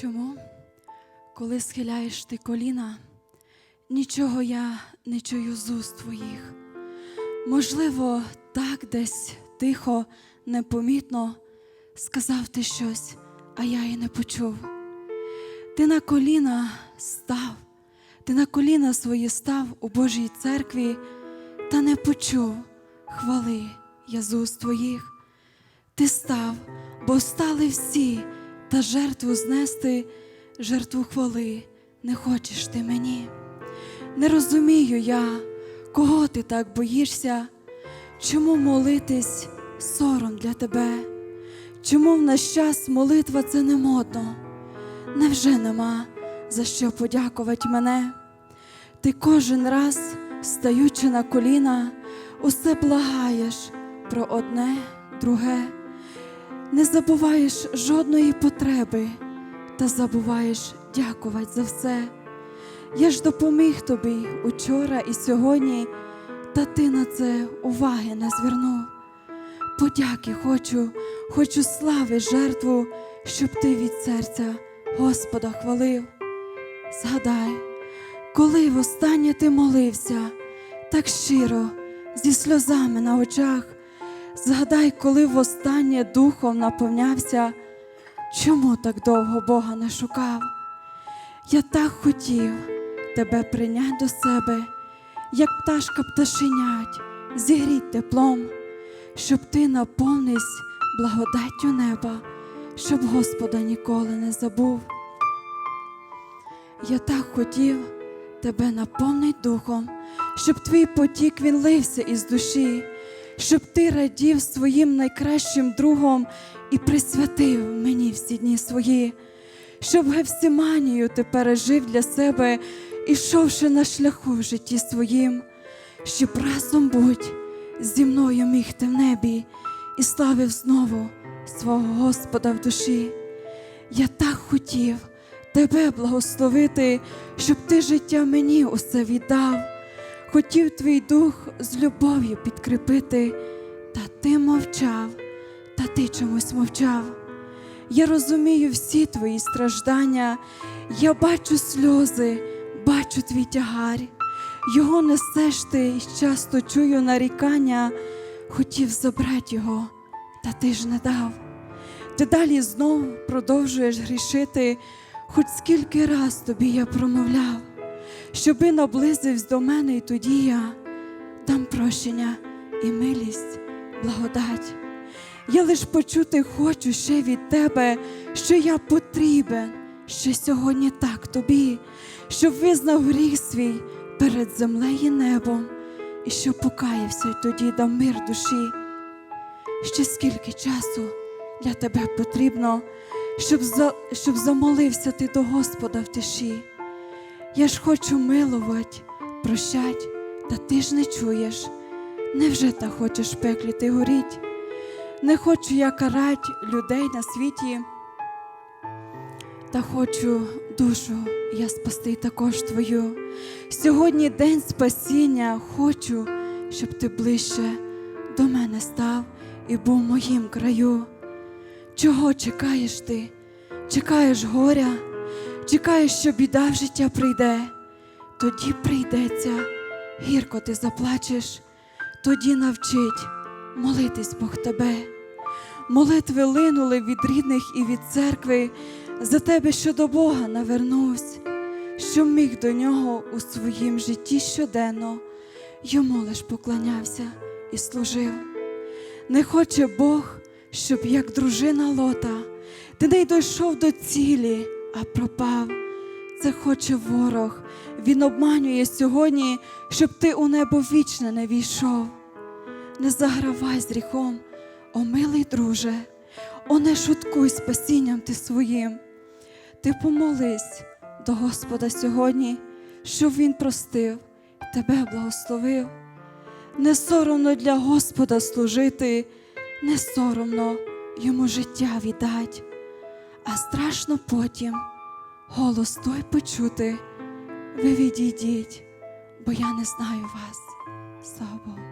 Чому, коли схиляєш ти коліна, нічого я не чую з уст твоїх? Можливо, так десь тихо, непомітно сказав ти щось, а я і не почув. Ти на коліна став, ти на коліна свої став у Божій церкві, та не почув хвали я з уст твоїх. Ти став, бо встали всі, та жертву знести, жертву хвали не хочеш ти мені. Не розумію я, кого ти так боїшся, чому молитись сором для тебе, чому в наш час молитва це не модно, невже нема за що подякувати мене? Ти кожен раз, стаючи на коліна, усе благаєш про одне, друге, не забуваєш жодної потреби, та забуваєш дякувати за все. Я ж допоміг тобі учора і сьогодні, та ти на це уваги не звернув. Подяки хочу, хочу слави жертву, щоб ти від серця Господа хвалив. Згадай, коли востаннє ти молився, так щиро, зі сльозами на очах. Згадай, коли востаннє духом наповнявся, чому так довго Бога не шукав? Я так хотів тебе прийняти до себе, як пташка пташенять, зігріть теплом, щоб ти наповнись благодаттю неба, щоб Господа ніколи не забув. Я так хотів тебе наповнить духом, щоб твій потік він лився із душі, щоб ти радів своїм найкращим другом і присвятив мені всі дні свої, щоб Гефсиманію ти пережив для себе, ішовши на шляху в житті своїм, щоб разом будь зі мною міг ти в небі і славив знову свого Господа в душі. Я так хотів тебе благословити, щоб ти життя мені усе віддав. Хотів твій дух з любов'ю підкріпити, та ти мовчав, та ти чомусь мовчав. Я розумію всі твої страждання, я бачу сльози, бачу твій тягар. Його несеш ти і часто чую нарікання, хотів забрати його, та ти ж не дав. Ти далі знов продовжуєш грішити, хоч скільки раз тобі я промовляв, щоби наблизився до мене, і тоді я дам прощення і милість, благодать. Я лиш почути хочу ще від тебе, що я потрібен, що сьогодні так тобі, щоб визнав гріх свій перед землею і небом, і щоб покаявся, і тоді дав мир душі. Ще скільки часу для тебе потрібно, щоб, за, щоб замолився ти до Господа в тиші. Я ж хочу милувати, прощать, та ти ж не чуєш. Невже та хочеш пеклі ти горіть? Не хочу я карать людей на світі, та хочу душу я спасти також твою. Сьогодні день спасіння, хочу, щоб ти ближче до мене став і був моїм краю. Чого чекаєш ти? Чекаєш горя, чекаєш, що біда в життя прийде, тоді прийдеться, гірко ти заплачеш, тоді навчить молитись Бог тебе. Молитви линули від рідних і від церкви. За тебе, що до Бога навернусь, що міг до нього у своїм житті щоденно, йому лиш поклонявся і служив. Не хоче Бог, щоб як дружина лота, ти не дійшов до цілі, а пропав. Це хоче ворог, він обманює сьогодні, щоб ти у небо вічне не війшов. Не загравай з гріхом, о милий друже, о не шуткуй спасінням ти своїм. Ти помолись до Господа сьогодні, щоб Він простив, тебе благословив. Не соромно для Господа служити, не соромно йому життя віддать, а страшно потім голос той почути. Ви відійдіть, бо я не знаю вас. Слава Богу.